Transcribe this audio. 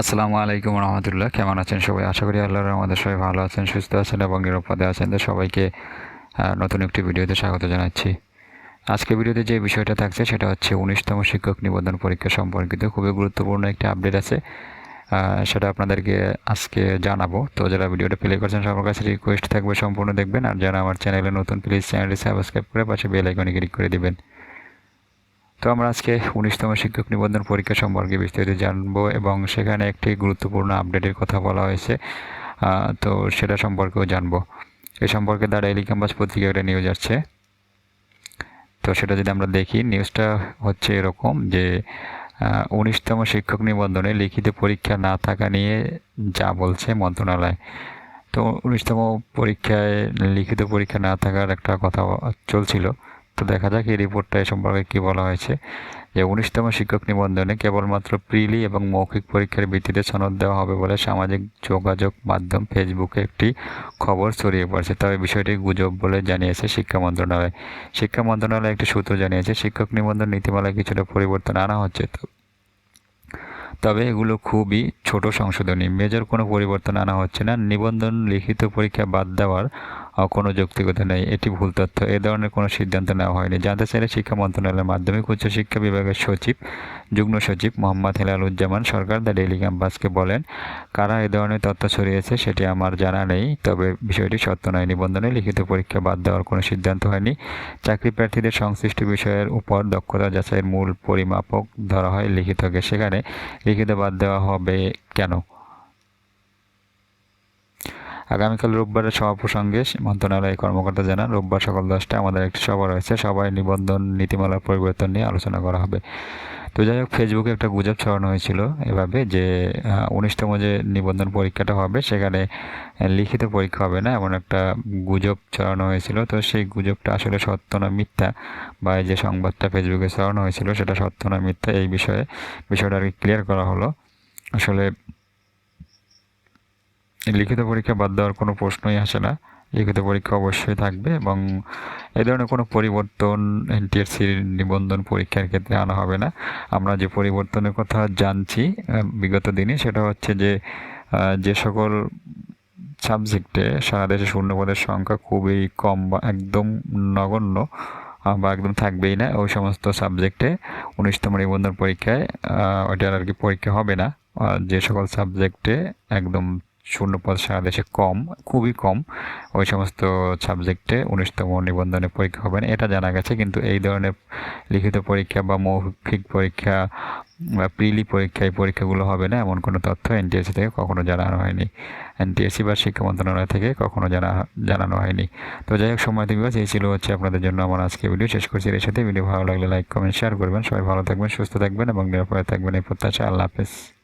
আসসালামু আলাইকুম রহমতুল্লাহ। কেমন আছেন সবাই? আশা করি আল্লাহর আমাদের সবাই ভালো আছেন, সুস্থ আছেন এবং নিরাপদে আছেন। তো সবাইকে নতুন একটি ভিডিওতে স্বাগত জানাচ্ছি। আজকে ভিডিওতে যে বিষয়টা থাকছে সেটা হচ্ছে উনিশতম শিক্ষক নিবন্ধন পরীক্ষা সম্পর্কিত। খুবই গুরুত্বপূর্ণ একটি আপডেট আছে সেটা আপনাদেরকে আজকে জানাব। তো যারা ভিডিওটা প্লে করছেন, সবার কাছে রিকোয়েস্ট থাকবে সম্পূর্ণ দেখবেন। আর যারা আমার চ্যানেলে নতুন প্লিজ চ্যানেলটি সাবস্ক্রাইব করে পাশে বেল আইকনে ক্লিক করে দিবেন। তো আমরা আজকে উনিশতম শিক্ষক নিবন্ধন পরীক্ষা সম্পর্কে বিস্তারিত জানব এবং সেখানে একটি গুরুত্বপূর্ণ আপডেটের কথা বলা হয়েছে তো সেটা সম্পর্কেও জানব। এ সম্পর্কে দ্য ডেইলি ক্যাম্পাস পত্রিকা একটা নিউজ আসছে। তো সেটা যদি আমরা দেখি নিউজটা হচ্ছে এরকম যে উনিশতম শিক্ষক নিবন্ধনে লিখিত পরীক্ষা না থাকা নিয়ে যা বলছে মন্ত্রণালয়। তো উনিশতম পরীক্ষায় লিখিত পরীক্ষা না থাকার একটা কথা চলছিল। তো দেখা যাক এই রিপোর্টটা এ সম্পর্কে কী বলা হয়েছে। যে উনিশতম শিক্ষক নিবন্ধনে কেবলমাত্র প্রিলি এবং মৌখিক পরীক্ষার ভিত্তিতে সনদ দেওয়া হবে বলে সামাজিক যোগাযোগ মাধ্যম ফেসবুকে একটি খবর ছড়িয়ে পড়ছে। তবে বিষয়টি গুজব বলে জানিয়েছে শিক্ষা মন্ত্রণালয়। শিক্ষা মন্ত্রণালয় একটি সূত্র জানিয়েছে, শিক্ষক নিবন্ধন নীতিমালায় কিছুটা পরিবর্তন আনা হচ্ছে তো। তবে এগুলো খুবই ছোট সংশোধনী। মেজর কোনো পরিবর্তন আনা হচ্ছে না। নিবন্ধন লিখিত পরীক্ষা বাদ দেওয়ার কোনো যৌক্তিকতা নেই, এটি ভুল তথ্য। এ ধরনের কোনো সিদ্ধান্ত নেওয়া হয়নি। জানতে চাইলে শিক্ষা মন্ত্রণালয়ের মাধ্যমিক উচ্চশিক্ষা বিভাগের সচিব, যুগ্ম সচিব মোহাম্মদ হেলালুজ্জামান সরকার দ্য ডেইলি ক্যাম্পাসকে বলেন, কারা এ ধরনের তথ্য ছড়িয়েছে সেটি আমার জানা নেই, তবে বিষয়টি সত্য নয়। নিবন্ধনে লিখিত পরীক্ষা বাদ দেওয়ার কোনো সিদ্ধান্ত হয়নি। চাকরি প্রার্থীদের সংশ্লিষ্ট বিষয়ের উপর দক্ষতা যাচাইয়ের মূল পরিমাপক ধরা হয় লিখিতকে। সেখানে লিখিত বাদ দেওয়া হবে কেন? আগামীকাল রোববারের সভা প্রসঙ্গে মন্ত্রণালয়ের কর্মকর্তা জানান, রোববার সকাল দশটা আমাদের একটি সভা রয়েছে। সবাই নিবন্ধন নীতিমালার পরিবর্তন নিয়ে আলোচনা করা হবে। তো যাই হোক, ফেসবুকে একটা গুজব ছড়ানো হয়েছিল এভাবে যে উনিশতম যে নিবন্ধন পরীক্ষাটা হবে, সেখানে লিখিত পরীক্ষা হবে না, এমন একটা গুজব ছড়ানো হয়েছিল। তো সেই গুজবটা আসলে সত্য না মিথ্যা? বা যে সংবাদটা ফেসবুকে ছড়ানো হয়েছিল, সেটা সত্য না মিথ্যা? এই বিষয়ে বিষয়টা আর কি ক্লিয়ার করা হলো। আসলে লিখিত পরীক্ষা বাদ দেওয়ার কোনো প্রশ্নই আসে না। লিখিত পরীক্ষা অবশ্যই থাকবে এবং এই ধরনের কোনো পরিবর্তন এনটিএসসির নিবন্ধন পরীক্ষার ক্ষেত্রে আনা হবে না। আমরা যে পরিবর্তনের কথা জানছি বিগত দিনে সেটা হচ্ছে যে যে সকল সাবজেক্টে সারা দেশে শূন্যপদের সংখ্যা খুবই কম বা একদম নগণ্য বা একদম থাকবেই না। ওই সমস্ত সাবজেক্টে উনিশতম নিবন্ধন পরীক্ষায় ওইটার আর কি পরীক্ষা হবে না। যে সকল সাবজেক্টে একদম শূন্যপদ সারা দেশে কম, খুবই কম। ওই সমস্ত সাবজেক্টে উনিশতম নিবন্ধনে পরীক্ষা হবে না, এটা জানা গেছে। কিন্তু এই ধরনের লিখিত পরীক্ষা বা মৌখিক পরীক্ষা বা প্রিলি পরীক্ষা, এই পরীক্ষাগুলো হবে না, এমন কোনো তথ্য এনটিএসসি থেকে কখনো জানানো হয়নি। এনটিএসসি বা শিক্ষা মন্ত্রণালয় থেকে কখনো জানা, জানানো হয়নি। তো যাই হোক, সময় দিবস এই ছিল হচ্ছে আপনাদের জন্য আমার আজকে ভিডিও শেষ করছি এর সাথে। ভিডিও ভালো লাগলে লাইক কমেন্ট শেয়ার করবেন। সবাই ভালো থাকবেন, সুস্থ থাকবেন এবং নিরাপদে থাকবেন। এই প্রত্যাশা, আল্লাহ হাফেজ।